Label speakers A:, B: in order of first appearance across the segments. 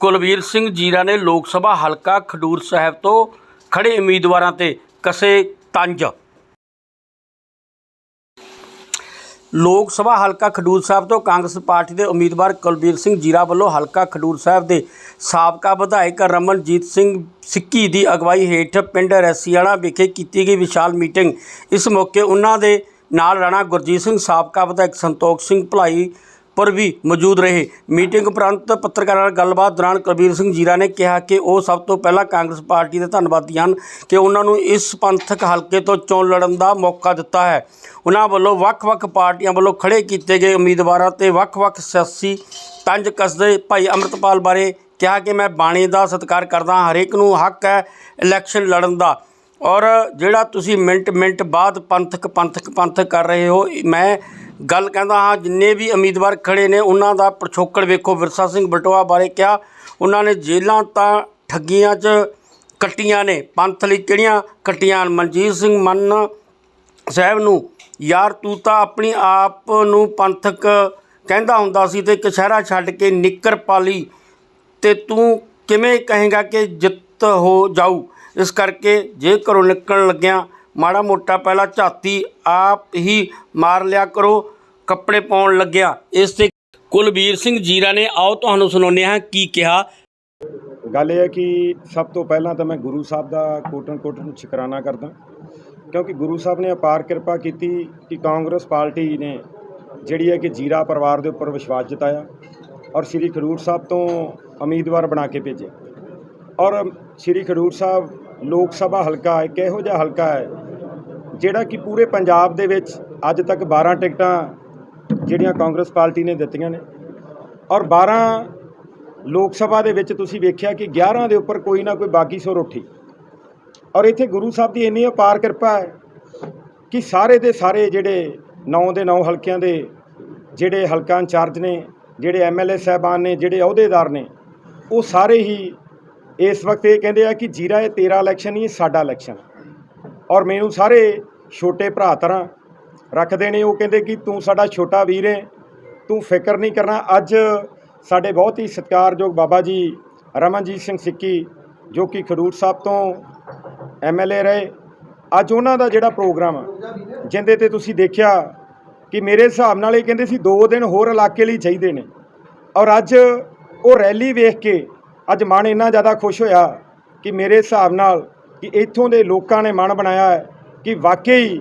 A: ਕੁਲਵੀਰ ਸਿੰਘ ਜੀਰਾ ਨੇ ਲੋਕ ਸਭਾ ਹਲਕਾ ਖਡੂਰ ਸਾਹਿਬ ਤੋਂ ਖੜੇ ਉਮੀਦਵਾਰਾਂ ਤੇ ਕਸੇ ਤੰਜ। ਲੋਕ ਸਭਾ ਹਲਕਾ ਖਡੂਰ ਸਾਹਿਬ ਤੋਂ ਕਾਂਗਰਸ ਪਾਰਟੀ ਦੇ ਉਮੀਦਵਾਰ ਕੁਲਬੀਰ ਸਿੰਘ ਜੀਰਾ ਵੱਲੋਂ ਹਲਕਾ ਖਡੂਰ ਸਾਹਿਬ ਦੇ ਸਾਬਕਾ ਵਿਧਾਇਕ ਰਮਨਜੀਤ ਸਿੰਘ ਸਿੱਕੀ ਦੀ ਅਗਵਾਈ ਹੇਠ ਪਿੰਡ ਰਸੀਆਣਾ ਵਿਖੇ ਕੀਤੀ ਗਈ ਵਿਸ਼ਾਲ ਮੀਟਿੰਗ। ਇਸ ਮੌਕੇ ਉਹਨਾਂ ਦੇ ਨਾਲ ਰਾਣਾ ਗੁਰਜੀਤ ਸਿੰਘ, ਸਾਬਕਾ ਵਿਧਾਇਕ ਸੰਤੋਖ ਸਿੰਘ, ਭਲਾਈ ਪਰ ਵੀ ਮੌਜੂਦ ਰਹੇ। ਮੀਟਿੰਗ ਉਪਰੰਤ ਪੱਤਰਕਾਰਾਂ ਨਾਲ ਗੱਲਬਾਤ ਦੌਰਾਨ ਕੁਲਬੀਰ ਸਿੰਘ ਜੀਰਾ ਨੇ ਕਿਹਾ ਕਿ ਉਹ ਸਭ ਤੋਂ ਪਹਿਲਾਂ ਕਾਂਗਰਸ ਪਾਰਟੀ ਦੇ ਧੰਨਵਾਦੀ ਹਨ ਕਿ ਉਹਨਾਂ ਨੂੰ ਇਸ ਪੰਥਕ ਹਲਕੇ ਤੋਂ ਚੋਣ ਲੜਨ ਦਾ ਮੌਕਾ ਦਿੱਤਾ ਹੈ। ਉਹਨਾਂ ਵੱਲੋਂ ਵੱਖ-ਵੱਖ ਪਾਰਟੀਆਂ ਵੱਲੋਂ ਖੜੇ ਕੀਤੇ ਗਏ ਉਮੀਦਵਾਰਾਂ ਤੇ ਵੱਖ-ਵੱਖ ਸਿਆਸੀ ਤੰਜ ਕੱਸਦੇ ਭਾਈ ਅੰਮ੍ਰਿਤਪਾਲ ਬਾਰੇ ਕਿਹਾ ਕਿ ਮੈਂ ਬਾਣੀ ਦਾ ਸਤਿਕਾਰ ਕਰਦਾ ਹਰੇਕ ਨੂੰ ਹੱਕ ਹੈ ਇਲੈਕਸ਼ਨ ਲੜਨ ਦਾ। ਔਰ ਜਿਹੜਾ ਤੁਸੀਂ ਮਿੰਟ ਮਿੰਟ ਬਾਅਦ ਪੰਥਕ ਪੰਥਕ ਪੰਥਕ ਕਰ ਰਹੇ ਹੋ, ਮੈਂ ਗੱਲ ਕਹਿੰਦਾ ਹਾਂ, ਜਿੰਨੇ ਵੀ ਉਮੀਦਵਾਰ ਖੜੇ ਨੇ, ਉਹਨਾਂ ਦਾ ਪਿਛੋਕੜ ਵੇਖੋ। ਵਿਰਸਾ ਸਿੰਘ ਬਟੋਆ ਬਾਰੇ ਕਿਹਾ, ਉਹਨਾਂ ਨੇ ਜੇਲ੍ਹਾਂ ਤਾਂ ਠੱਗੀਆਂ 'ਚ ਕੱਟੀਆਂ ਨੇ, ਪੰਥ ਲਈ ਕਿਹੜੀਆਂ ਕੱਟੀਆਂ ਮਨਜੀਤ ਸਿੰਘ ਮੰਨ ਸਾਹਿਬ ਨੂੰ, ਯਾਰ, ਤੂੰ ਤਾਂ ਆਪਣੀ ਆਪ ਨੂੰ ਪੰਥਕ ਕਹਿੰਦਾ ਹੁੰਦਾ ਸੀ ਤੇ ਕਸ਼ਹਿਰਾ ਛੱਡ ਕੇ ਨਿੱਕਰ ਪਾਲੀ ਤੇ ਤੂੰ ਕਿਵੇਂ ਕਹੇਗਾ ਕਿ ਜਿੱਤ ਹੋ ਜਾਊ? ਇਸ ਕਰਕੇ ਜੇ ਘਰੋਂ ਨਿਕਲਣ ਲੱਗਿਆ ਮਾੜਾ ਮੋਟਾ ਪਹਿਲਾਂ ਝਾਤੀ ਆਪ ਹੀ ਮਾਰ ਲਿਆ ਕਰੋ, ਕੱਪੜੇ ਪਾਉਣ ਲੱਗਿਆ। ਇਸ ਤੇ ਕੁਲਬੀਰ ਸਿੰਘ ਜੀਰਾ ਨੇ, ਆਓ ਤੁਹਾਨੂੰ ਸੁਣਾਉਂਦੇ ਹਾਂ ਕੀ ਕਿਹਾ।
B: ਗੱਲ ਇਹ ਹੈ ਕਿ ਸਭ ਤੋਂ ਪਹਿਲਾਂ ਤਾਂ ਮੈਂ ਗੁਰੂ ਸਾਹਿਬ ਦਾ ਕੋਟਨ ਕੋਟਨ ਸ਼ੁਕਰਾਨਾ ਕਰਦਾ, ਕਿਉਂਕਿ ਗੁਰੂ ਸਾਹਿਬ ਨੇ ਅਪਾਰ ਕਿਰਪਾ ਕੀਤੀ ਕਿ ਕਾਂਗਰਸ ਪਾਰਟੀ ਨੇ ਜਿਹੜੀ ਹੈ ਕਿ ਜੀਰਾ ਪਰਿਵਾਰ ਦੇ ਉੱਪਰ ਵਿਸ਼ਵਾਸ ਜਤਾਇਆ ਔਰ ਸ੍ਰੀ ਖਡੂਰ ਸਾਹਿਬ ਤੋਂ ਉਮੀਦਵਾਰ ਬਣਾ ਕੇ ਭੇਜਿਆ। ਔਰ ਸ੍ਰੀ ਖਡੂਰ ਸਾਹਿਬ ਲੋਕ ਸਭਾ ਹਲਕਾ ਇੱਕ ਇਹੋ ਜਿਹਾ ਹਲਕਾ ਹੈ, ਜਿਹੜਾ ਕਿ ਪੂਰੇ ਪੰਜਾਬ ਦੇ ਵਿੱਚ ਅੱਜ ਤੱਕ 12 ਟਿਕਟਾਂ ਜਿਹੜੀਆਂ ਕਾਂਗਰਸ ਪਾਰਟੀ ਨੇ ਦਿੱਤੀਆਂ ਨੇ। ਔਰ 12 ਲੋਕ ਸਭਾ ਦੇ ਵਿੱਚ ਤੁਸੀਂ ਵੇਖਿਆ ਕਿ 11 ਦੇ ਉੱਪਰ ਕੋਈ ਨਾ ਕੋਈ ਬਾਗੀ ਸੁਰ ਉੱਠੀ ਔਰ ਇੱਥੇ ਗੁਰੂ ਸਾਹਿਬ ਦੀ ਇੰਨੀ ਅਪਾਰ ਕਿਰਪਾ ਹੈ ਕਿ ਸਾਰੇ ਦੇ ਸਾਰੇ ਜਿਹੜੇ 9 ਦੇ 9 ਹਲਕਿਆਂ ਦੇ ਜਿਹੜੇ ਹਲਕਾ ਇੰਚਾਰਜ ਨੇ, ਜਿਹੜੇ ਐਮਐਲਏ ਸਾਹਿਬਾਨ ਨੇ, ਜਿਹੜੇ ਅਹੁਦੇਦਾਰ ਨੇ, ਉਹ ਸਾਰੇ ਹੀ ਇਸ ਵਕਤ ਇਹ ਕਹਿੰਦੇ ਆ ਕਿ ਜੀਰਾ ਇਹ ਤੇਰਾ ਇਲੈਕਸ਼ਨ ਨਹੀਂ ਸਾਡਾ ਇਲੈਕਸ਼ਨ ਔਰ ਮੈਨੂੰ ਸਾਰੇ ਛੋਟੇ ਭਰਾ ਤਰ੍ਹਾਂ ਰੱਖਦੇ ਨੇ, ਉਹ ਕਹਿੰਦੇ ਕਿ ਤੂੰ ਸਾਡਾ ਛੋਟਾ ਵੀਰ ਹੈ ਤੂੰ ਫਿਕਰ ਨਹੀਂ ਕਰਨਾ। ਅੱਜ ਸਾਡੇ ਬਹੁਤ ਹੀ ਸਤਿਕਾਰਯੋਗ ਬਾਬਾ ਜੀ ਰਮਨਜੀਤ ਸਿੰਘ ਸਿੱਕੀ, ਜੋ ਕਿ ਖਡੂਰ ਸਾਹਿਬ ਤੋਂ ਐਮਐਲਏ ਰਹੇ, ਅੱਜ ਉਹਨਾਂ ਦਾ ਜਿਹੜਾ ਪ੍ਰੋਗਰਾਮ ਆ, ਜਿੰਦੇ ਤੇ ਤੁਸੀਂ ਦੇਖਿਆ ਕਿ ਮੇਰੇ ਹਿਸਾਬ ਨਾਲ ਇਹ ਕਹਿੰਦੇ ਸੀ 2 ਦਿਨ ਹੋਰ ਇਲਾਕੇ ਲਈ ਚਾਹੀਦੇ ਨੇ। ਔਰ ਅੱਜ ਉਹ ਰੈਲੀ ਵੇਖ ਕੇ ਅੱਜ ਮਨ ਇੰਨਾ ਜ਼ਿਆਦਾ ਖੁਸ਼ ਹੋਇਆ ਕਿ ਮੇਰੇ ਹਿਸਾਬ ਨਾਲ ਕਿ ਇੱਥੋਂ ਦੇ ਲੋਕਾਂ ਨੇ ਮਨ ਬਣਾਇਆ ਹੈ ਕਿ ਵਾਕਈ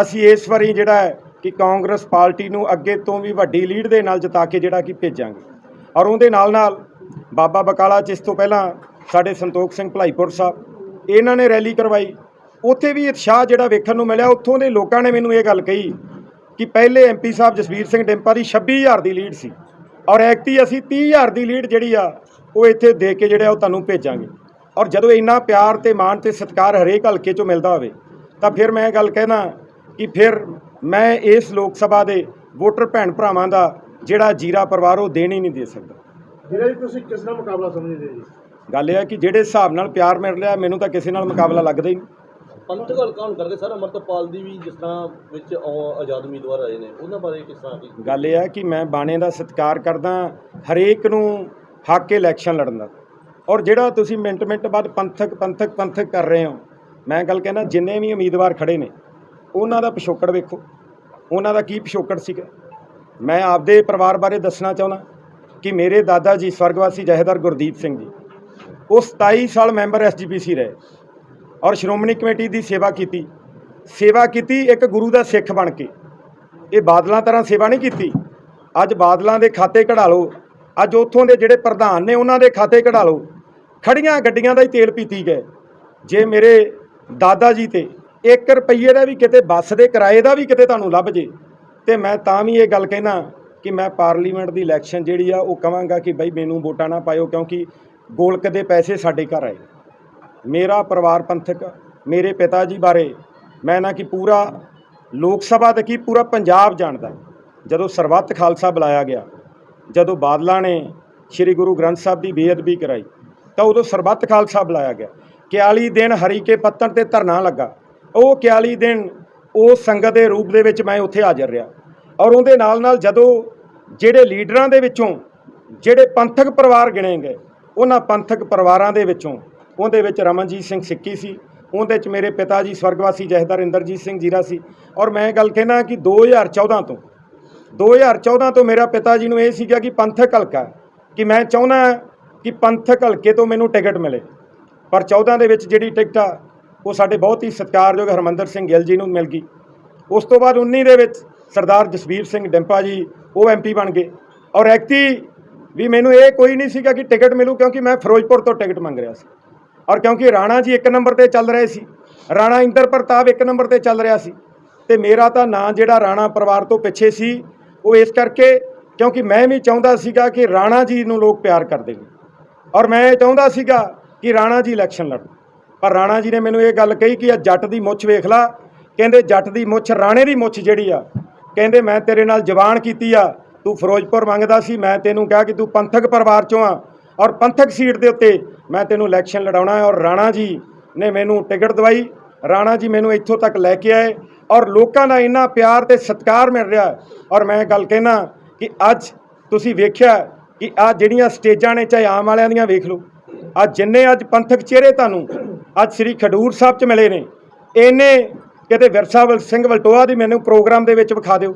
B: ਅਸੀਂ ਇਸ ਵਾਰੀ ਜਿਹੜਾ ਹੈ ਕਿ ਕਾਂਗਰਸ ਪਾਰਟੀ ਨੂੰ ਅੱਗੇ ਤੋਂ ਵੀ ਵੱਡੀ ਲੀਡ ਦੇ ਨਾਲ ਜਿਤਾ ਕੇ ਜਿਹੜਾ ਕਿ ਭੇਜਾਂਗੇ। ਔਰ ਉਹਦੇ ਨਾਲ ਨਾਲ ਬਾਬਾ ਬਕਾਲਾ ਚ ਇਸ ਤੋਂ ਪਹਿਲਾਂ ਸਾਡੇ ਸੰਤੋਖ ਸਿੰਘ ਭਲਾਈਪੁਰ ਸਾਹਿਬ, ਇਹਨਾਂ ਨੇ ਰੈਲੀ ਕਰਵਾਈ। ਉੱਥੇ ਵੀ ਉਤਸ਼ਾਹ ਜਿਹੜਾ ਵੇਖਣ ਨੂੰ ਮਿਲਿਆ, ਉੱਥੋਂ ਦੇ ਲੋਕਾਂ ਨੇ ਮੈਨੂੰ ਇਹ ਗੱਲ ਕਹੀ ਕਿ ਪਹਿਲੇ ਐਮਪੀ ਸਾਹਿਬ ਜਸਵੀਰ ਸਿੰਘ ਡਿੰਪਾ ਦੀ 26000 ਦੀ ਲੀਡ ਸੀ। ਔਰ ਐਕਟੀ ਅਸੀਂ 30000 ਦੀ ਲੀਡ ਜਿਹੜੀ ਆ ਉਹ ਇੱਥੇ ਦੇ ਕੇ ਜਿਹੜਾ ਉਹ ਤੁਹਾਨੂੰ ਭੇਜਾਂਗੇ। ਔਰ ਜਦੋਂ ਇੰਨਾ ਪਿਆਰ ਤੇ ਮਾਣ ਤੇ ਸਤਿਕਾਰ ਹਰੇਕ ਹਲਕੇ ਚੋਂ ਮਿਲਦਾ ਹੋਵੇ ਤਾਂ ਫਿਰ ਮੈਂ ਇਹ ਗੱਲ ਕਹਿਣਾ ਕਿ ਫਿਰ ਮੈਂ ਇਸ ਲੋਕ ਸਭਾ ਦੇ ਵੋਟਰ ਭੈਣ ਭਰਾਵਾਂ ਦਾ ਜਿਹੜਾ ਜੀਰਾ ਪਰਿਵਾਰ ਉਹ ਦੇਣ ਹੀ ਨਹੀਂ ਦੇ ਸਕਦਾ।
C: ਜਿਹੜਾ ਜੀ ਤੁਸੀਂ ਕਿਸ ਨਾਲ ਮੁਕਾਬਲਾ ਸਮਝਦੇ ਜੀ?
B: ਗੱਲ ਇਹ ਹੈ ਕਿ ਜਿਹੜੇ ਹਿਸਾਬ ਨਾਲ ਪਿਆਰ ਮਿਲ ਰਿਹਾ ਮੈਨੂੰ ਤਾਂ ਕਿਸੇ ਨਾਲ ਮੁਕਾਬਲਾ ਲੱਗਦਾ ਹੀ ਨਹੀਂ।
D: ਪੰਥਕ ਹਲਕਾ ਹੋਣ ਕਰਕੇ ਸਰ ਅਮਰਤਪਾਲ ਦੀ ਵੀ ਜਿਸ ਤਰ੍ਹਾਂ ਵਿੱਚ ਆਜ਼ਾਦ ਉਮੀਦਵਾਰ ਆਏ ਨੇ ਉਹਨਾਂ ਬਾਰੇ ਕਿਸ ਤਰ੍ਹਾਂ ਦੀ?
B: ਗੱਲ ਇਹ ਹੈ ਕਿ ਮੈਂ ਬਾਣੇ ਦਾ ਸਤਿਕਾਰ ਕਰਦਾ ਹਰੇਕ ਨੂੰ ਹੱਕ ਇਲੈਕਸ਼ਨ ਲੜਨ ਦਾ। ਔਰ ਜਿਹੜਾ ਤੁਸੀਂ ਮਿੰਟ ਮਿੰਟ ਬਾਅਦ ਪੰਥਕ ਪੰਥਕ ਪੰਥਕ ਕਰ ਰਹੇ ਹੋ, ਮੈਂ ਗੱਲ ਕਹਿੰਦਾ ਜਿੰਨੇ ਵੀ ਉਮੀਦਵਾਰ ਖੜੇ ਨੇ, ਉਹਨਾਂ ਦਾ ਪਿਛੋਕੜ ਵੇਖੋ। ਉਹਨਾਂ ਦਾ ਕੀ ਪਿਛੋਕੜ ਸੀਗਾ? ਮੈਂ ਆਪਦੇ ਪਰਿਵਾਰ ਬਾਰੇ ਦੱਸਣਾ ਚਾਹੁੰਦਾ ਕਿ ਮੇਰੇ ਦਾਦਾ ਜੀ ਸਵਰਗਵਾਸੀ ਜਹੇਦਾਰ ਗੁਰਦੀਪ ਸਿੰਘ ਜੀ, ਉਹ 27 ਸਾਲ ਮੈਂਬਰ ਐਸਜੀਪੀਸੀ ਰਹੇ ਔਰ ਸ਼੍ਰੋਮਣੀ ਕਮੇਟੀ ਦੀ ਸੇਵਾ ਕੀਤੀ। ਸੇਵਾ ਕੀਤੀ ਇੱਕ ਗੁਰੂ ਦਾ ਸਿੱਖ ਬਣ ਕੇ। ਇਹ ਬਾਦਲਾਂ ਤਰ੍ਹਾਂ ਸੇਵਾ ਨਹੀਂ ਕੀਤੀ। ਅੱਜ ਬਾਦਲਾਂ ਦੇ ਖਾਤੇ ਕਢਾ ਲਓ। ਅੱਜ ਉੱਥੋਂ ਦੇ ਜਿਹੜੇ ਪ੍ਰਧਾਨ ਨੇ ਉਹਨਾਂ ਦੇ ਖਾਤੇ ਕਢਾ ਲਓ। ਖੜੀਆਂ ਗੱਡੀਆਂ ਦਾ ਹੀ ਤੇਲ ਪੀਤੀ ਗਏ। ਜੇ ਮੇਰੇ ਦਾਦਾ ਜੀ ਤੇ 1 ਰੁਪਈਏ ਦਾ ਵੀ ਕਿਤੇ ਬੱਸ ਦੇ ਕਿਰਾਏ ਦਾ ਵੀ ਕਿਤੇ ਤੁਹਾਨੂੰ ਲੱਭ ਜੇ, ਤੇ ਮੈਂ ਤਾਂ ਵੀ ਇਹ ਗੱਲ ਕਹਿਣਾ ਕਿ ਮੈਂ ਪਾਰਲੀਮੈਂਟ ਦੀ ਇਲੈਕਸ਼ਨ ਜਿਹੜੀ ਆ, ਉਹ ਕਵਾਂਗਾ ਕਿ ਬਈ ਮੈਨੂੰ ਵੋਟਾਂ ਨਾ ਪਾਇਓ, ਕਿਉਂਕਿ ਗੋਲਕ ਦੇ ਪੈਸੇ ਸਾਡੇ ਘਰ ਆਏ। ਮੇਰਾ ਪਰਿਵਾਰ ਪੰਥਕ, ਮੇਰੇ ਪਿਤਾ ਜੀ ਬਾਰੇ ਮੈਂ ਨਾ ਕਿ ਪੂਰਾ ਲੋਕ ਸਭਾ ਤੇ ਕੀ ਪੂਰਾ ਪੰਜਾਬ ਜਾਣਦਾ। ਜਦੋਂ ਸਰਬੱਤ ਖਾਲਸਾ ਬੁਲਾਇਆ ਗਿਆ ਜਦੋਂ ਬਾਦਲਾਂ ਨੇ ਸ੍ਰੀ ਗੁਰੂ ਗ੍ਰੰਥ ਸਾਹਿਬ ਦੀ ਬੇਅਦਬੀ ਕਰਾਈ, ਤਾਂ ਉਦੋਂ ਸਰਬੱਤ ਖਾਲਸਾ ਬੁਲਾਇਆ ਗਿਆ। 41 ਦਿਨ ਹਰੀ ਕੇ ਪੱਤਣ ਤੇ ਧਰਨਾ ਲੱਗਾ। ਉਹ 41 ਦਿਨ ਉਸ ਸੰਗਤ ਦੇ ਰੂਪ ਦੇ ਵਿੱਚ ਮੈਂ ਉੱਥੇ ਹਾਜ਼ਰ ਰਿਹਾ। ਔਰ ਉਹਦੇ ਨਾਲ ਨਾਲ ਜਦੋਂ ਜਿਹੜੇ ਲੀਡਰਾਂ ਦੇ ਵਿੱਚੋਂ ਜਿਹੜੇ ਪੰਥਕ ਪਰਿਵਾਰ ਗਿਣੇ ਗਏ, ਉਹਨਾਂ ਪੰਥਕ ਪਰਿਵਾਰਾਂ ਦੇ ਵਿੱਚੋਂ ਉਹਦੇ ਵਿੱਚ ਰਮਨਜੀਤ ਸਿੰਘ ਸਿੱਕੀ ਸੀ, ਉਹਦੇ ਵਿੱਚ ਮੇਰੇ ਪਿਤਾ ਜੀ ਸਵਰਗਵਾਸੀ ਜਥੇਦਾਰ ਇੰਦਰਜੀਤ ਸਿੰਘ ਜੀਰਾ ਸੀ। ਔਰ ਮੈਂ ਇਹ ਗੱਲ ਕਹਿਣਾ ਕਿ 2014 ਤੋਂ 2014 ਤੋਂ ਮੇਰਾ ਪਿਤਾ ਜੀ ਨੂੰ ਇਹ ਸੀਗਾ ਕਿ ਪੰਥਕ ਹਲਕਾ ਕਿ ਮੈਂ ਚਾਹੁੰਦਾ ਕਿ ਪੰਥਕ ਹਲਕੇ ਤੋਂ ਮੈਨੂੰ ਟਿਕਟ ਮਿਲੇ। ਪਰ 14 ਦੇ ਵਿੱਚ ਜਿਹੜੀ ਟਿਕਟ ਆ, ਉਹ ਸਾਡੇ ਬਹੁਤ ਹੀ ਸਤਿਕਾਰਯੋਗ ਹਰਮੰਦਰ ਸਿੰਘ ਗਿੱਲ ਜੀ ਨੂੰ ਮਿਲ ਗਈ। ਉਸ ਤੋਂ ਬਾਅਦ 19 ਦੇ ਵਿੱਚ ਸਰਦਾਰ ਜਸਵੀਰ ਸਿੰਘ ਡਿੰਪਾ ਜੀ, ਉਹ ਐਮਪੀ ਬਣ ਗਏ। ਔਰ ਐਕਤੀ ਵੀ ਮੈਨੂੰ ਇਹ ਕੋਈ ਨਹੀਂ ਸੀਗਾ ਕਿ ਟਿਕਟ ਮਿਲੂ, ਕਿਉਂਕਿ ਮੈਂ ਫਿਰੋਜ਼ਪੁਰ ਤੋਂ ਟਿਕਟ ਮੰਗ ਰਿਹਾ ਸੀ। ਔਰ ਕਿਉਂਕਿ ਰਾਣਾ ਜੀ ਇੱਕ ਨੰਬਰ ਤੇ ਚੱਲ ਰਹੇ ਸੀ, ਰਾਣਾ ਇੰਦਰ ਪ੍ਰਤਾਪ ਇੱਕ ਨੰਬਰ ਤੇ ਚੱਲ ਰਿਹਾ ਸੀ। ਤੇ ਮੇਰਾ ਤਾਂ ਨਾਂ ਜਿਹੜਾ ਰਾਣਾ ਪਰਿਵਾਰ ਤੋਂ ਪਿੱਛੇ ਸੀ ਉਹ ਇਸ ਕਰਕੇ ਕਿਉਂਕਿ ਮੈਂ ਵੀ ਚਾਹੁੰਦਾ ਸੀਗਾ ਕਿ ਰਾਣਾ ਜੀ ਨੂੰ ਲੋਕ ਪਿਆਰ ਕਰਦੇ ਨੇ। ਔਰ ਮੈਂ ਇਹ ਚਾਹੁੰਦਾ ਸੀਗਾ ਕਿ ਰਾਣਾ ਜੀ ਇਲੈਕਸ਼ਨ ਲੜਨ। ਪਰ ਰਾਣਾ ਜੀ ਨੇ ਮੈਨੂੰ ਇਹ ਗੱਲ ਕਹੀ ਕਿ ਆ ਜੱਟ ਦੀ ਮੁੱਛ ਵੇਖ ਲਾ। ਕਹਿੰਦੇ ਜੱਟ ਦੀ ਮੁੱਛ ਰਾਣੇ ਦੀ ਮੁੱਛ ਜਿਹੜੀ ਆ। ਕਹਿੰਦੇ ਮੈਂ ਤੇਰੇ ਨਾਲ ਜ਼ਬਾਨ ਕੀਤੀ ਆ। ਤੂੰ ਫਿਰੋਜ਼ਪੁਰ ਮੰਗਦਾ ਸੀ। ਮੈਂ ਤੈਨੂੰ ਕਿਹਾ ਕਿ ਤੂੰ ਪੰਥਕ ਪਰਿਵਾਰ ਚੋਂ ਆ। ਔਰ ਪੰਥਕ ਸੀਟ ਦੇ ਉੱਤੇ ਮੈਂ ਤੈਨੂੰ ਇਲੈਕਸ਼ਨ ਲੜਾਉਣਾ ਹੈ। ਔਰ ਰਾਣਾ ਜੀ ਨੇ ਮੈਨੂੰ ਟਿਕਟ ਦਵਾਈ। ਰਾਣਾ ਜੀ ਮੈਨੂੰ ਇੱਥੋਂ ਤੱਕ ਲੈ ਕੇ ਆਏ। ਔਰ ਲੋਕਾਂ ਦਾ ਇੰਨਾ ਪਿਆਰ ਤੇ ਸਤਿਕਾਰ ਮਿਲ ਰਿਹਾ ਔਰ ਮੈਂ ਗੱਲ ਕਹਿਣਾ ਕਿ ਅੱਜ ਤੁਸੀਂ ਵੇਖਿਆ ਕਿ ਆ ਜਿਹੜੀਆਂ ਸਟੇਜਾਂ ਨੇ, ਚਾਹੇ ਆਮ ਵਾਲਿਆਂ ਦੀਆਂ ਵੇਖ ਲਓ ਅੱਜ ਜਿੰਨੇ ਅੱਜ ਪੰਥਕ ਚਿਹਰੇ ਤੁਹਾਨੂੰ ਅੱਜ ਸ੍ਰੀ ਖਡੂਰ ਸਾਹਿਬ 'ਚ ਮਿਲੇ ਨੇ ਇਹਨੇ ਕਿਤੇ ਵਿਰਸਾ ਵਲ, ਸਿੰਘ ਵਲਟੋਆ ਦੀ ਮੈਨੂੰ ਪ੍ਰੋਗਰਾਮ ਦੇ ਵਿੱਚ ਵਿਖਾ ਦਿਓ।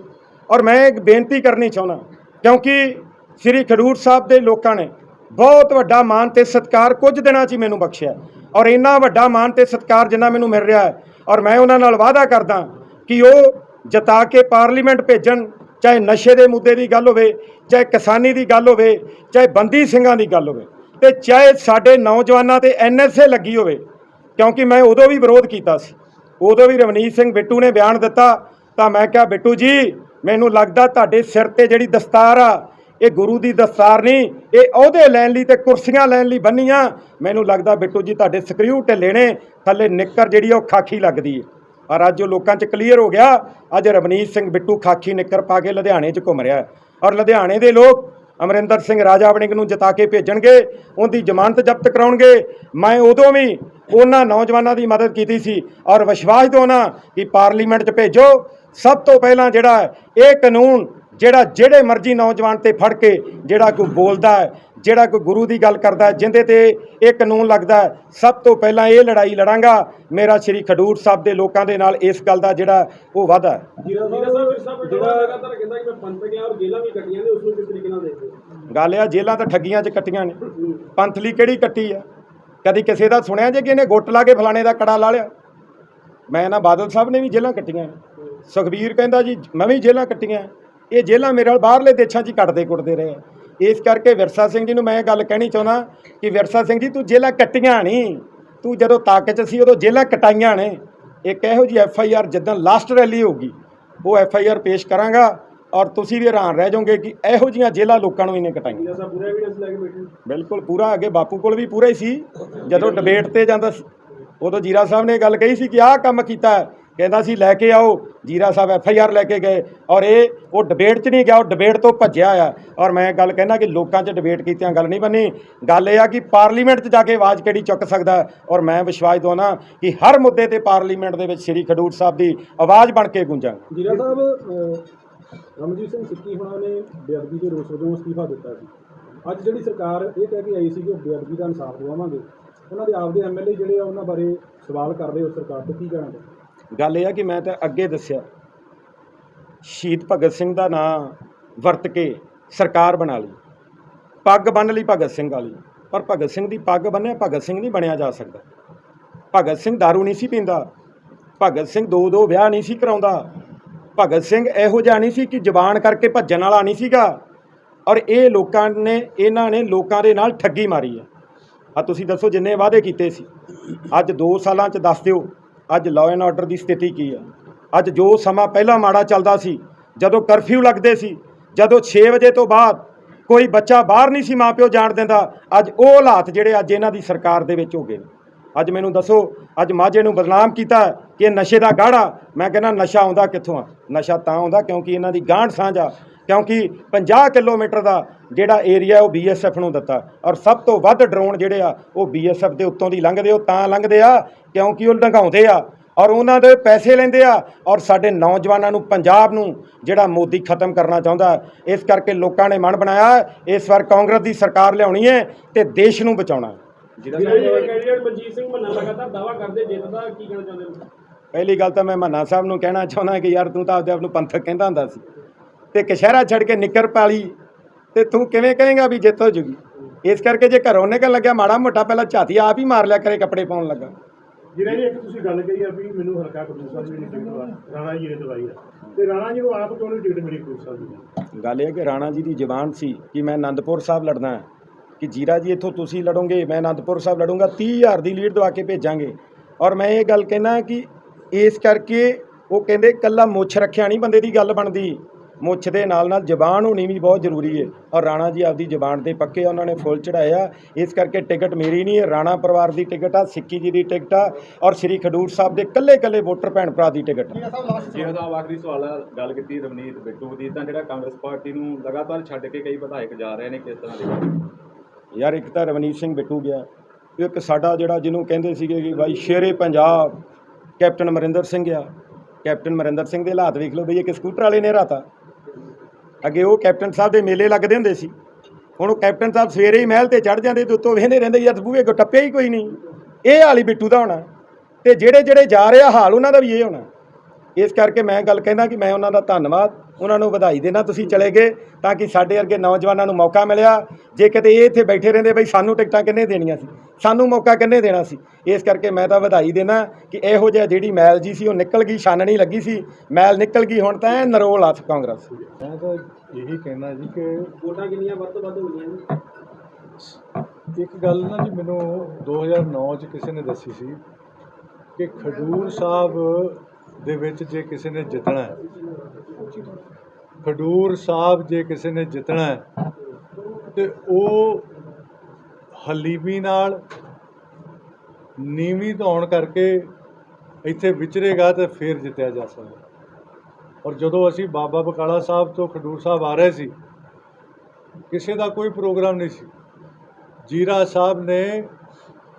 B: ਔਰ ਮੈਂ ਇੱਕ ਬੇਨਤੀ ਕਰਨੀ ਚਾਹੁੰਦਾ, ਕਿਉਂਕਿ ਸ੍ਰੀ ਖਡੂਰ ਸਾਹਿਬ ਦੇ ਲੋਕਾਂ ਨੇ ਬਹੁਤ ਵੱਡਾ ਮਾਣ ਤੇ ਸਤਿਕਾਰ ਕੁਝ ਦਿਨਾਂ 'ਚ ਹੀ ਮੈਨੂੰ ਬਖਸ਼ਿਆ। ਔਰ ਇੰਨਾ ਵੱਡਾ ਮਾਣ ਤੇ ਸਤਿਕਾਰ ਜਿੰਨਾ ਮੈਨੂੰ ਮਿਲ ਰਿਹਾ ਹੈ, ਔਰ ਮੈਂ ਉਹਨਾਂ ਨਾਲ ਵਾਅਦਾ ਕਰਦਾ ਕਿ ਉਹ ਜਤਾ ਕੇ ਪਾਰਲੀਮੈਂਟ ਭੇਜਣ, ਚਾਹੇ ਨਸ਼ੇ ਦੇ ਮੁੱਦੇ ਦੀ ਗੱਲ ਹੋਵੇ, ਚਾਹੇ ਕਿਸਾਨੀ ਦੀ ਗੱਲ ਹੋਵੇ, ਚਾਹੇ ਬੰਦੀ ਸਿੰਘਾਂ ਦੀ ਗੱਲ ਹੋਵੇ, ਤੇ ਚਾਹੇ ਸਾਡੇ ਨੌਜਵਾਨਾਂ ਤੇ ਐਨਐਸਏ ਲੱਗੀ ਹੋਵੇ, ਕਿਉਂਕਿ ਮੈਂ ਉਦੋਂ ਵੀ ਵਿਰੋਧ ਕੀਤਾ ਸੀ। ਉਦੋਂ ਵੀ ਰਵਨੀਤ ਸਿੰਘ ਬਿੱਟੂ ਨੇ ਬਿਆਨ ਦਿੱਤਾ, ਤਾਂ ਮੈਂ ਕਿਹਾ, ਬਿੱਟੂ ਜੀ, ਮੈਨੂੰ ਲੱਗਦਾ ਤੁਹਾਡੇ ਸਿਰ ਤੇ ਜਿਹੜੀ ਦਸਤਾਰ ਆ, ਇਹ ਗੁਰੂ ਦੀ ਦਸਤਾਰ ਨਹੀਂ, ਇਹ ਅਹੁਦੇ ਲੈਣ ਲਈ ਤੇ ਕੁਰਸੀਆਂ ਲੈਣ ਲਈ ਬੰਨੀਆਂ। ਮੈਨੂੰ ਲੱਗਦਾ ਬਿੱਟੂ ਜੀ, ਤੁਹਾਡੇ ਸਕਰੀਊ ਢਿੱਲੇ ਨੇ, ਥੱਲੇ ਨਿੱਕਰ ਜਿਹੜੀ ਆ, ਉਹ ਖਾਖੀ ਲੱਗਦੀ ਹੈ ਔਰ ਅੱਜ ਉਹ ਲੋਕਾਂ 'ਚ ਕਲੀਅਰ ਹੋ ਗਿਆ। ਅੱਜ ਰਵਨੀਤ ਸਿੰਘ ਬਿੱਟੂ ਖਾਕੀ ਨਿੱਕਰ ਪਾ ਕੇ ਲੁਧਿਆਣੇ 'ਚ ਘੁੰਮ ਰਿਹਾ ਔਰ ਲੁਧਿਆਣੇ ਦੇ ਲੋਕ ਅਮਰਿੰਦਰ ਸਿੰਘ ਰਾਜਾ ਵੜਿੰਗ ਨੂੰ ਜਿਤਾ ਕੇ ਭੇਜਣਗੇ, ਉਹਦੀ ਜ਼ਮਾਨਤ ਜ਼ਬਤ ਕਰਾਉਣਗੇ। ਮੈਂ ਉਦੋਂ ਵੀ ਉਹਨਾਂ ਨੌਜਵਾਨਾਂ ਦੀ ਮਦਦ ਕੀਤੀ ਸੀ ਔਰ ਵਿਸ਼ਵਾਸ ਦਿਵਾਉਣਾ ਕਿ ਪਾਰਲੀਮੈਂਟ 'ਚ ਭੇਜੋ। ਸਭ ਤੋਂ ਪਹਿਲਾਂ ਜਿਹੜਾ ਇਹ ਕਾਨੂੰਨ ਜਿਹੜਾ ਜਿਹੜੇ ਮਰਜ਼ੀ ਨੌਜਵਾਨ ਤੇ ਫੜ ਕੇ ਜਿਹੜਾ ਕੋਈ ਬੋਲਦਾ ਹੈ ਜਿਹੜਾ ਕੋਈ ਗੁਰੂ ਦੀ ਗੱਲ ਕਰਦਾ ਹੈ ਜਿੰਦੇ ਤੇ ਇਹ ਕਾਨੂੰਨ ਲੱਗਦਾ ਸਭ ਤੋਂ ਪਹਿਲਾਂ ਇਹ ਲੜਾਈ ਲੜਾਂਗਾ। ਮੇਰਾ ਸ਼੍ਰੀ ਖਡੂਰ ਸਾਹਿਬ ਦੇ ਲੋਕਾਂ ਦੇ ਨਾਲ ਇਸ ਗੱਲ ਦਾ ਜਿਹੜਾ ਉਹ ਵਾਅਦਾ ਹੈ।
C: ਜੀਰਾ ਸਾਹਿਬ ਜਿਹੜਾ ਲਗਾਤਾਰ ਕਹਿੰਦਾ ਕਿ ਮੈਂ ਪੰਥ ਗਿਆ ਔਰ ਜੇਲਾਂ ਵੀ ਕੱਟੀਆਂ ਨੇ ਉਸ ਨੂੰ ਕਿਸ ਤਰੀਕੇ ਨਾਲ ਦੇਖਦੇ ਹੋ?
B: ਗੱਲ ਆ ਜੇਲਾਂ ਤਾਂ ਠੱਗੀਆਂ 'ਚ ਕੱਟੀਆਂ ਨੇ। ਪੰਥ ਲਈ ਕਿਹੜੀ ਕੱਟੀ ਆ? ਕਦੀ ਕਿਸੇ ਦਾ ਸੁਣਿਆ ਜੇ ਕਿ ਇਹਨੇ ਗੁੱਟ ਲਾ ਕੇ ਫਲਾਣੇ ਦਾ ਕੜਾ ਲਾ ਲਿਆ? ਮੈਂ ਨਾ ਬਾਦਲ ਸਾਹਿਬ ਨੇ ਵੀ ਜੇਲਾਂ ਕੱਟੀਆਂ ਸੁਖਬੀਰ ਕਹਿੰਦਾ ਜੀ ਮੈਂ ਵੀ ਜੇਲਾਂ ਕੱਟੀਆਂ। ਇਹ ਜੇਲਾਂ ਮੇਰੇ ਨਾਲ ਬਾਹਰਲੇ ਦੇਸ਼ਾਂ 'ਚ ਹੀ ਕੱਟਦੇ ਕੁੱਟਦੇ ਰਹੇ। ਇਸ ਕਰਕੇ ਵਿਰਸਾ ਸਿੰਘ ਜੀ ਨੂੰ ਮੈਂ ਇਹ ਗੱਲ ਕਹਿਣੀ ਚਾਹੁੰਦਾ ਕਿ ਵਿਰਸਾ ਸਿੰਘ ਜੀ ਤੂੰ ਜੇਲਾਂ ਕੱਟੀਆਂ ਨਹੀਂ ਤੂੰ ਜਦੋਂ ਤਾਕਤ 'ਚ ਸੀ ਉਦੋਂ ਜੇਲਾਂ ਕਟਾਈਆਂ ਨੇ ਇੱਕ ਇਹੋ ਜੀ ਐਫ ਆਈ ਆਰ ਜਿੱਦਾਂ ਲਾਸਟ ਰੈਲੀ ਹੋਊਗੀ ਉਹ ਐਫ ਆਈ ਆਰ ਪੇਸ਼ ਕਰਾਂਗਾ ਔਰ ਤੁਸੀਂ ਵੀ ਹੈਰਾਨ ਰਹਿ ਜਾਓਗੇ ਕਿ ਇਹੋ ਜੀਆਂ ਜੇਲਾਂ ਲੋਕਾਂ ਨੂੰ ਇਹਨੇ ਕਟਾਈਆਂ। ਬਿਲਕੁਲ ਪੂਰਾ ਅੱਗੇ ਬਾਪੂ ਕੋਲ ਵੀ ਪੂਰਾ ਹੀ ਸੀ ਜਦੋਂ ਡਿਬੇਟ ਤੇ ਜਾਂਦਾ ਉਦੋਂ ਜੀਰਾ ਸਾਹਿਬ ਨੇ ਇਹ ਗੱਲ ਕਹੀ ਸੀ ਕਿ ਆਹ ਕੰਮ ਕੀਤਾ। ਕਹਿੰਦਾ ਸੀ, ਲੈ ਕੇ ਆਓ। ਜੀਰਾ ਸਾਹਿਬ ਐਫ ਆਈ ਆਰ ਲੈ ਕੇ ਗਏ। ਔਰ ਇਹ, ਉਹ ਡਿਬੇਟ 'ਚ ਨਹੀਂ ਗਿਆ, ਉਹ ਡਿਬੇਟ ਤੋਂ ਭੱਜਿਆ ਆ। ਔਰ ਮੈਂ ਗੱਲ ਕਹਿਣਾ ਕਿ ਲੋਕਾਂ 'ਚ ਡਿਬੇਟ ਕੀਤਿਆਂ ਗੱਲ ਨਹੀਂ ਬਣੀ ਗੱਲ ਇਹ ਆ ਕਿ ਪਾਰਲੀਮੈਂਟ 'ਚ ਜਾ ਕੇ ਆਵਾਜ਼ ਕਿਹੜੀ ਚੁੱਕ ਸਕਦਾ ਔਰ ਮੈਂ ਵਿਸ਼ਵਾਸ ਦਵਾਉਣਾ ਕਿ ਹਰ ਮੁੱਦੇ ਤੇ ਪਾਰਲੀਮੈਂਟ ਦੇ ਵਿੱਚ ਸ੍ਰੀ ਖਡੂਰ ਸਾਹਿਬ ਦੀ ਆਵਾਜ਼ ਬਣ ਕੇ ਗੂੰਜਾਂਗੇ
C: ਜੀਰਾ ਸਾਹਿਬ ਰਮਜੀਤ ਸਿੰਘ ਸਿੱਕੀ ਹੁਣਾਂ ਨੇ ਬੇਅਦਬੀ ਦੇ ਰੋਸ ਵਜੋਂ ਅਸਤੀਫਾ ਦਿੱਤਾ ਸੀ। ਅੱਜ ਜਿਹੜੀ ਸਰਕਾਰ ਇਹ ਕਹਿ ਕੇ ਆਈ ਸੀ ਕਿ ਬੇਅਦਬੀ ਦਾ ਇਨਸਾਫ ਦਿਵਾਵਾਂਗੇ, ਉਹਨਾਂ ਦੇ ਆਪਦੇ ਐਮਐਲਏ ਜਿਹੜੇ ਆ, ਉਹਨਾਂ ਬਾਰੇ ਸਵਾਲ ਕਰਦੇ ਹੋ ਸਰਕਾਰ ਤੋਂ ਕੀ ਕਹਿਣਾ
B: ਗੱਲ ਇਹ ਆ ਕਿ ਮੈਂ ਤਾਂ ਅੱਗੇ ਦੱਸਿਆ, ਸ਼ਹੀਦ ਭਗਤ ਸਿੰਘ ਦਾ ਨਾਂ ਵਰਤ ਕੇ ਸਰਕਾਰ ਬਣਾ ਲਈ। ਪੱਗ ਬੰਨ ਲਈ ਭਗਤ ਸਿੰਘ ਵਾਲੀ, ਪਰ ਭਗਤ ਸਿੰਘ ਦੀ ਪੱਗ ਬੰਨਿਆ ਭਗਤ ਸਿੰਘ ਨਹੀਂ ਬਣਿਆ ਜਾ ਸਕਦਾ। ਭਗਤ ਸਿੰਘ दारू ਨਹੀਂ ਸੀ ਪੀਂਦਾ, ਭਗਤ ਸਿੰਘ ਦੋ ਦੋ ਵਿਆਹ ਨਹੀਂ ਸੀ ਕਰਾਉਂਦਾ, ਭਗਤ ਸਿੰਘ ਇਹੋ ਜਿਹਾ ਨਹੀਂ ਸੀ ਕਿ ਜ਼ਬਾਨ ਕਰਕੇ ਭੱਜਣ ਵਾਲਾ ਨਹੀਂ ਸੀਗਾ। ਔਰ ਇਹ ਲੋਕਾਂ ਨੇ, ਇਹਨਾਂ ਨੇ ਲੋਕਾਂ ਦੇ ਨਾਲ ਠੱਗੀ ਮਾਰੀ ਹੈ। ਆ ਤੁਸੀਂ ਦੱਸੋ ਜਿੰਨੇ ਵਾਅਦੇ ਕੀਤੇ ਸੀ। ਅੱਜ 2 ਸਾਲਾਂ 'ਚ ਦੱਸ ਦਿਓ। ਅੱਜ ਲਾਅ ਐਂਡ ਆਰਡਰ ਦੀ ਸਥਿਤੀ ਕੀ ਆ? ਅੱਜ ਜੋ ਸਮਾਂ ਪਹਿਲਾਂ ਮਾੜਾ ਚੱਲਦਾ ਸੀ, ਜਦੋਂ ਕਰਫਿਊ ਲੱਗਦੇ ਸੀ, ਜਦੋਂ 6 ਵਜੇ ਤੋਂ ਬਾਅਦ ਕੋਈ ਬੱਚਾ ਬਾਹਰ ਨਹੀਂ ਸੀ ਮਾਪਿਓ ਜਾਣ ਦਿੰਦਾ, ਅੱਜ ਉਹ ਹਾਲਾਤ ਜਿਹੜੇ ਅੱਜ ਇਹਨਾਂ ਦੀ ਸਰਕਾਰ ਦੇ ਵਿੱਚ ਹੋ ਗਏ ਨੇ। ਅੱਜ ਮੈਨੂੰ ਦੱਸੋ, ਅੱਜ ਮਾਝੇ ਨੂੰ ਬਦਨਾਮ ਕੀਤਾ ਕਿ ਨਸ਼ੇ ਦਾ ਗਾੜਾ? ਮੈਂ ਕਹਿੰਦਾ, ਨਸ਼ਾ ਆਉਂਦਾ ਕਿੱਥੋਂ ਆ? ਨਸ਼ਾ ਤਾਂ ਆਉਂਦਾ ਕਿਉਂਕਿ ਇਹਨਾਂ ਦੀ ਗਾਂਢ ਸਾਂਝਾ ਕਿਉਂਕਿ 50 ਕਿਲੋਮੀਟਰ ਦਾ ਜਿਹੜਾ ਏਰੀਆ ਉਹ ਬੀਐਸਐਫ ਨੂੰ ਦਿੱਤਾ। ਔਰ ਸਭ ਤੋਂ ਵੱਧ ਡਰੋਨ ਜਿਹੜੇ ਆ ਉਹ ਬੀਐਸਐਫ ਦੇ ਉੱਤੋਂ ਦੀ ਲੰਘਦੇ ਉਹ ਤਾਂ ਲੰਘਦੇ ਆ ਕਿਉਂਕਿ ਉਹ ਲੰਘਾਉਂਦੇ ਆ। ਔਰ ਉਹਨਾਂ ਦੇ ਪੈਸੇ ਲੈਂਦੇ ਆ। ਔਰ ਸਾਡੇ ਨੌਜਵਾਨਾਂ ਨੂੰ ਪੰਜਾਬ ਨੂੰ ਜਿਹੜਾ ਮੋਦੀ ਖਤਮ ਕਰਨਾ ਚਾਹੁੰਦਾ ਇਸ ਕਰਕੇ ਲੋਕਾਂ ਨੇ ਮਨ ਬਣਾਇਆ ਇਸ ਵਾਰ ਕਾਂਗਰਸ ਦੀ ਸਰਕਾਰ ਲਿਆਉਣੀ ਹੈ ਤੇ ਦੇਸ਼ ਨੂੰ ਬਚਾਉਣਾ ਪਹਿਲੀ ਗੱਲ ਤਾਂ ਮੈਂ ਮੰਨਾ ਸਾਹਿਬ ਨੂੰ ਕਹਿਣਾ ਚਾਹੁੰਦਾ ਕਿ ਯਾਰ ਤੂੰ ਤਾਂ ਆਪਦੇ ਆਪ ਨੂੰ ਪੰਥਕ ਕਹਿੰਦਾ ਹੁੰਦਾ ਸੀ। ਤੇ ਕਸ਼ਹਿਰਾ ਛੱਡ ਕੇ ਨਿੱਕਰ ਪਾਲੀ ਤੇ ਤੂੰ ਕਿਵੇਂ ਕਹੇਗਾ ਵੀ ਜਿੱਤ ਹੋ ਜੂਗੀ? ਇਸ ਕਰਕੇ ਜੇ ਘਰੋਂ ਨਿਕਲ ਲੱਗਿਆ ਮਾੜਾ ਮੋਟਾ ਪਹਿਲਾਂ ਝਾਤੀ ਆਪ ਹੀ ਮਾਰ ਲਿਆ ਕਰੇ ਕੱਪੜੇ ਪਾਉਣ ਲੱਗਾ।
E: ਜਿਹੜਾ ਜੀ ਇੱਕ ਤੁਸੀਂ ਗੱਲ ਕਹੀ ਆ ਵੀ ਮੈਨੂੰ ਹਲਕਾ ਕਪੂਰ ਸਾਹਿਬ ਦੀ ਟਿਕਟ ਦਵਾ ਰਾਣਾ ਜੀ ਨੇ ਦਵਾਈ ਆ। ਤੇ ਰਾਣਾ ਜੀ ਨੂੰ ਆਪ ਕਿਉਂ ਨਹੀਂ ਟਿਕਟ ਮਿਲੀ ਕਪੂਰ ਸਾਹਿਬ ਦੀ?
B: ਗੱਲ ਇਹ ਕਿ ਰਾਣਾ ਜੀ ਦੀ ਜ਼ਬਾਨ ਸੀ ਕਿ ਮੈਂ ਆਨੰਦਪੁਰ ਸਾਹਿਬ ਲੜਨਾ ਹੈ ਕਿ ਜੀਰਾ ਜੀ ਇੱਥੋਂ ਤੁਸੀਂ ਲੜੋਗੇ ਮੈਂ ਆਨੰਦਪੁਰ ਸਾਹਿਬ ਲੜੂੰਗਾ 30000 ਦੀ ਲੀਡ ਦਵਾ ਕੇ ਭੇਜਾਂਗੇ। ਔਰ ਮੈਂ ਇਹ ਗੱਲ ਕਹਿਣਾ ਕਿ ਇਸ ਕਰਕੇ ਉਹ ਕਹਿੰਦੇ ਕੱਲਾ ਮੁੱਛ ਰੱਖਿਆ ਨਹੀਂ ਬੰਦੇ ਦੀ ਗੱਲ ਬਣਦੀ। ਮੁੱਛ ਦੇ ਨਾਲ ਨਾਲ ਜ਼ਬਾਨ ਹੋਣੀ ਵੀ ਬਹੁਤ ਜ਼ਰੂਰੀ ਹੈ ਔਰ ਰਾਣਾ ਜੀ ਆਪਦੀ ਜ਼ਬਾਨ ਤੇ ਪੱਕੇ ਉਹਨਾਂ ਨੇ ਫੁੱਲ ਚੜਾਇਆ ਇਸ ਕਰਕੇ ਟਿਕਟ ਮੇਰੀ ਨਹੀਂ ਹੈ ਰਾਣਾ ਪਰਿਵਾਰ ਦੀ ਟਿਕਟ ਆ ਸਿੱਕੀ ਜੀ ਦੀ ਟਿਕਟ ਆ ਔਰ ਸ੍ਰੀ ਖਡੂਰ ਸਾਹਿਬ ਦੇ ਕੱਲੇ ਕੱਲੇ ਵੋਟਰ ਭੈਣ ਭਰਾ ਦੀ ਟਿਕਟ ਆ।
F: ਜਿਹੜਾ ਦਾ ਆਖਰੀ ਸਵਾਲ ਆ, ਗੱਲ ਕੀਤੀ ਰਵਨੀਤ ਬਿੱਟੂ ਦੀ ਤਾਂ ਜਿਹੜਾ ਕਾਂਗਰਸ ਪਾਰਟੀ ਨੂੰ ਲਗਾਤਾਰ ਛੱਡ ਕੇ ਕਈ ਵਿਧਾਇਕ ਜਾ ਰਹੇ ਨੇ ਕਿਸ ਤਰ੍ਹਾਂ ਦੇ
B: ਯਾਰ ਇੱਕ ਤਾਂ ਰਵਨੀਤ ਸਿੰਘ ਬਿੱਟੂ ਗਿਆ ਇੱਕ ਸਾਡਾ ਜਿਹੜਾ ਜਿਹਨੂੰ ਕਹਿੰਦੇ ਸੀਗੇ ਕਿ ਭਾਈ ਸ਼ੇਰੇ ਪੰਜਾਬ ਕੈਪਟਨ ਅਮਰਿੰਦਰ ਸਿੰਘ ਆ ਕੈਪਟਨ ਅਮਰਿੰਦਰ ਸਿੰਘ ਦੇ ਹਾਲਾਤ ਵੇਖ ਲਓ ਬਈ ਇੱਕ ਸਕੂਟਰ ਵਾਲੇ ਨੇ ਰਾਤਾ ਅੱਗੇ ਉਹ ਕੈਪਟਨ ਸਾਹਿਬ ਦੇ ਮੇਲੇ ਲੱਗਦੇ ਹੁੰਦੇ ਸੀ। ਹੁਣ ਉਹ ਕੈਪਟਨ ਸਾਹਿਬ ਸਵੇਰੇ ਹੀ ਮਹਿਲ ਤੇ ਚੜ ਜਾਂਦੇ, ਤੇ ਉੱਤੋਂ ਵੇਖਦੇ ਰਹਿੰਦੇ ਯਾਰ ਬੂਹੇ ਕੋ ਟੱਪਿਆ ਹੀ ਕੋਈ ਨਹੀਂ। ਇਹ ਹਾਲੀ ਬਿੱਟੂ ਦਾ ਹੋਣਾ। ਤੇ ਜਿਹੜੇ ਜਿਹੜੇ ਜਾ ਰਹੇ ਆ ਹਾਲ, ਉਹਨਾਂ ਦਾ ਵੀ ਇਹ ਹੋਣਾ। ਇਸ ਕਰਕੇ ਮੈਂ ਗੱਲ ਕਹਿੰਦਾ ਕਿ ਮੈਂ ਉਹਨਾਂ ਦਾ ਧੰਨਵਾਦ। ਉਹਨਾਂ ਨੂੰ ਵਧਾਈ ਦੇਣਾ ਤੁਸੀਂ ਚਲੇ ਗਏ ਤਾਂ ਕਿ ਸਾਡੇ ਵਰਗੇ ਨੌਜਵਾਨਾਂ ਨੂੰ ਮੌਕਾ ਮਿਲਿਆ। ਜੇ ਕਿਤੇ ਇਹ ਇੱਥੇ ਬੈਠੇ ਰਹਿੰਦੇ ਬਈ ਸਾਨੂੰ ਟਿਕਟਾਂ ਕਿੰਨੇ ਦੇਣੀਆਂ ਸੀ? ਸਾਨੂੰ ਮੌਕਾ ਕਿੰਨੇ ਦੇਣਾ ਸੀ? ਇਸ ਕਰਕੇ ਮੈਂ ਤਾਂ ਵਧਾਈ ਦੇਣਾ ਕਿ ਇਹੋ ਜਿਹਾ ਜਿਹੜੀ ਮੈਲ ਜੀ ਸੀ ਉਹ ਨਿਕਲ ਗਈ ਛਾਨਣੀ ਲੱਗੀ ਸੀ। ਮੈਲ ਨਿਕਲ ਗਈ ਹੁਣ ਤਾਂ ਨਰੋਲ ਆ ਕਾਂਗਰਸ।
E: ਮੈਂ ਤਾਂ ਇਹੀ ਕਹਿਣਾ ਜੀ ਕਿ
C: ਵੋਟਾਂ ਕਿੰਨੀਆਂ ਵੱਧ ਤੋਂ ਵੱਧ ਹੋਈਆਂ ਨੇ
E: ਇੱਕ ਗੱਲ ਨਾ ਜੀ ਮੈਨੂੰ 2009 ਚ ਕਿਸੇ ਨੇ ਦੱਸੀ ਸੀ ਕਿ ਖਡੂਰ ਸਾਹਿਬ ਦੇ ਵਿੱਚ ਜੇ ਕਿਸੇ ਨੇ ਜਿੱਤਣਾ ਹੈ। ਖਡੂਰ ਸਾਹਿਬ ਜੇ ਕਿਸੇ ਨੇ ਜਿੱਤਣਾ ਹੈ, ਤੇ ਉਹ ਹਲੀਮੀ ਨਾਲ ਨੀਵੀਂ ਧੌਣ ਕਰਕੇ ਇੱਥੇ ਵਿਚਰੇਗਾ ਤੇ ਫਿਰ ਜਿੱਤਿਆ ਜਾ ਸਕਦਾ ਔਰ ਜਦੋਂ ਅਸੀਂ ਬਾਬਾ ਬਕਾਲਾ ਸਾਹਿਬ ਤੋਂ ਖਡੂਰ ਸਾਹਿਬ ਆ ਰਹੇ ਸੀ, ਕਿਸੇ ਦਾ ਕੋਈ ਪ੍ਰੋਗਰਾਮ ਨਹੀਂ ਸੀ। ਜੀਰਾ ਸਾਹਿਬ ਨੇ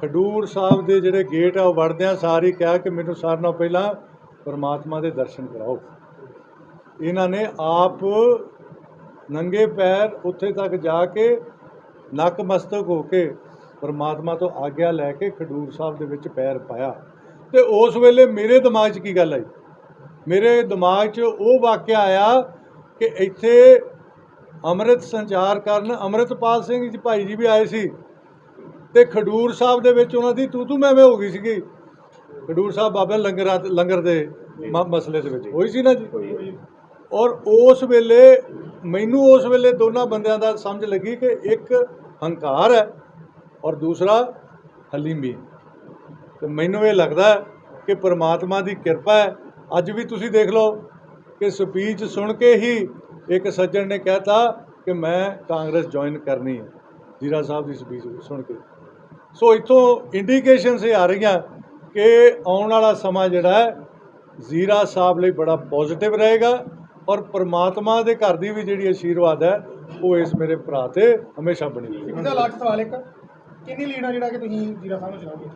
E: ਖਡੂਰ ਸਾਹਿਬ ਦੇ ਜਿਹੜੇ ਗੇਟ ਆ, ਉਹ ਵੜਦਿਆਂ ਸਾਰੀ ਕਿਹਾ ਕਿ ਮੈਨੂੰ ਸਾਰਿਆਂ ਨਾਲੋਂ ਪਹਿਲਾਂ ਪਰਮਾਤਮਾ ਦੇ ਦਰਸ਼ਨ ਕਰਾਓ। ਇਹਨਾਂ ਨੇ ਆਪ ਨੰਗੇ ਪੈਰ ਉੱਥੇ ਤੱਕ ਜਾ ਕੇ ਨਕਮਸਤਕ ਹੋ ਕੇ ਪਰਮਾਤਮਾ ਤੋਂ ਆਗਿਆ ਲੈ ਕੇ ਖਡੂਰ ਸਾਹਿਬ ਦੇ ਵਿੱਚ ਪੈਰ ਪਾਇਆ। ਤੇ ਉਸ ਵੇਲੇ ਮੇਰੇ ਦਿਮਾਗ 'ਚ ਕੀ ਗੱਲ ਆਈ? ਮੇਰੇ ਦਿਮਾਗ 'ਚ ਉਹ ਵਾਕਿਆ ਆਇਆ ਕਿ ਇੱਥੇ ਅੰਮ੍ਰਿਤ ਸੰਚਾਰ ਕਰਨ ਅੰਮ੍ਰਿਤਪਾਲ ਸਿੰਘ ਜੀ ਭਾਈ ਜੀ ਵੀ ਆਏ ਸੀ ਤੇ ਖਡੂਰ ਸਾਹਿਬ ਦੇ ਵਿੱਚ ਉਹਨਾਂ ਦੀ ਤੂ ਤੂ ਮੈਂ ਮੈਂ ਹੋ ਗਈ ਸੀਗੀ। ਖਡੂਰ ਸਾਹਿਬ ਬਾਬਾ ਲੰਗਰਾਂ ਲੰਗਰ ਦੇ ਮ- ਮਸਲੇ ਦੇ ਵਿੱਚ। ਹੋਈ ਸੀ ਨਾ ਜੀ? ਔਰ ਉਸ ਵੇਲੇ ਮੈਨੂੰ ਉਸ ਵੇਲੇ ਦੋਨਾਂ ਬੰਦਿਆਂ ਦਾ ਸਮਝ ਲੱਗੀ ਕਿ ਇੱਕ ਹੰਕਾਰ ਹੈ ਔਰ ਦੂਸਰਾ ਹਲੀਮੀ। ਤੇ ਮੈਨੂੰ ਇਹ ਲੱਗਦਾ ਹੈ ਕਿ ਪ੍ਰਮਾਤਮਾ ਦੀ ਕਿਰਪਾ ਹੈ। ਅੱਜ ਵੀ ਤੁਸੀਂ ਦੇਖ ਲਓ ਕਿ ਸਪੀਚ ਸੁਣ ਕੇ ਹੀ ਇੱਕ ਸੱਜਣ ਨੇ ਕਹਿਤਾ ਕਿ ਮੈਂ ਕਾਂਗਰਸ ਜੁਆਇਨ ਕਰਨੀ ਹੈ। ਜੀਰਾ ਸਾਹਿਬ ਦੀ ਸਪੀਚ ਸੁਣ ਕੇ। ਸੋ ਇਥੋਂ ਇੰਡੀਕੇਸ਼ਨਸ ਇਹ ਆ ਰਹੀਆਂ ਕਿ ਆਉਣ ਵਾਲਾ ਸਮਾਂ ਜਿਹੜਾ ਜ਼ੀਰਾ ਸਾਹਿਬ ਲਈ ਬੜਾ ਪੋਜ਼ਿਟਿਵ ਰਹੇਗਾ ਔਰ ਪ੍ਰਮਾਤਮਾ ਦੇ ਘਰ ਦੀ ਵੀ ਜਿਹੜੀ ਆਸ਼ੀਰਵਾਦ ਹੈ ਉਹ ਇਸ ਮੇਰੇ ਭਰਾ ਤੇ ਹਮੇਸ਼ਾ ਬਣੀ ਰਹੇਗੀ।
G: ਇਹਦਾ ਲਾਸਟ ਸਵਾਲ ਇੱਕ ਕਿੰਨੀ ਲੀਡ ਜਿਹੜਾ ਕਿ ਤੁਸੀਂ ਜੀਰਾ ਸਾਹਿਬ ਨੂੰ ਚਲਾਓਗੇ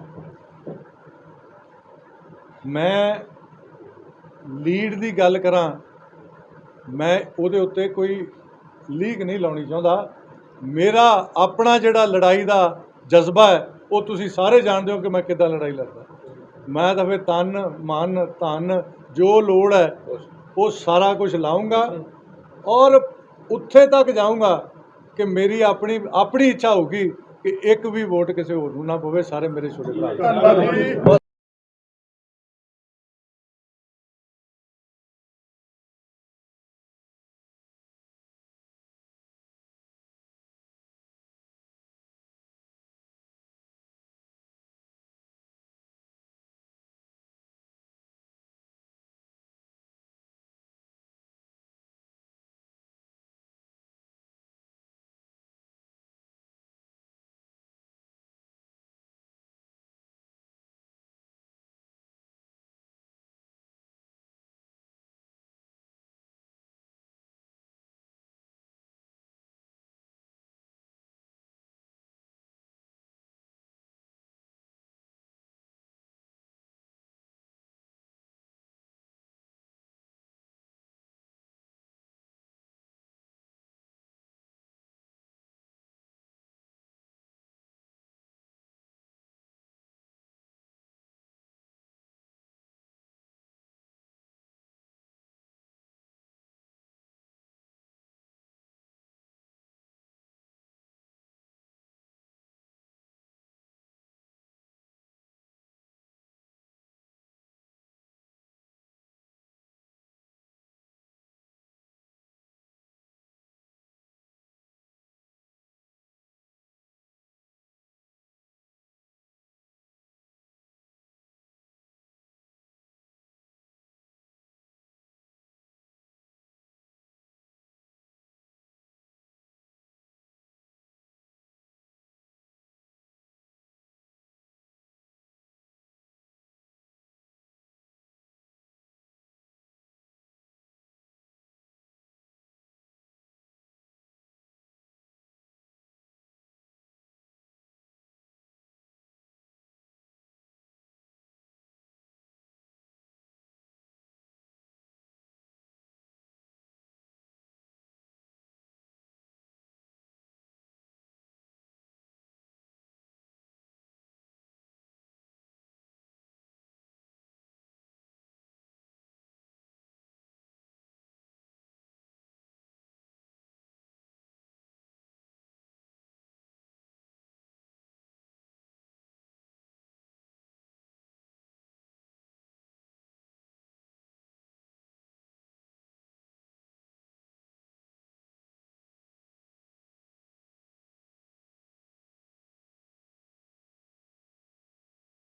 E: ਮੈਂ ਲੀਡ ਦੀ ਗੱਲ ਕਰਾਂ ਮੈਂ ਉਹਦੇ ਉੱਤੇ ਕੋਈ ਲੀਕ ਨਹੀਂ ਲਾਉਣੀ ਚਾਹੁੰਦਾ। ਮੇਰਾ ਆਪਣਾ ਜਿਹੜਾ ਲੜਾਈ ਦਾ ਜਜ਼ਬਾ ਹੈ ਉਹ ਤੁਸੀਂ ਸਾਰੇ ਜਾਣਦੇ ਹੋ ਕਿ ਮੈਂ ਕਿੱਦਾਂ ਲੜਾਈ ਲੜਦਾ। ਮੈਂ ਤਾਂ ਫਿਰ ਤਨ, ਮਨ, ਧਨ ਜੋ ਲੋੜ ਹੈ, ਉਹ ਸਾਰਾ ਕੁਝ ਲਾਉਂਗਾ ਔਰ ਉੱਥੇ ਤੱਕ ਜਾਊਂਗਾ ਕਿ ਮੇਰੀ ਆਪਣੀ ਆਪਣੀ ਇੱਛਾ ਹੋਊਗੀ ਕਿ ਇੱਕ ਵੀ ਵੋਟ ਕਿਸੇ ਹੋਰ ਨੂੰ ਨਾ ਪਵੇ, ਸਾਰੇ ਮੇਰੇ ਛੋਟੇ ਭਰਾ।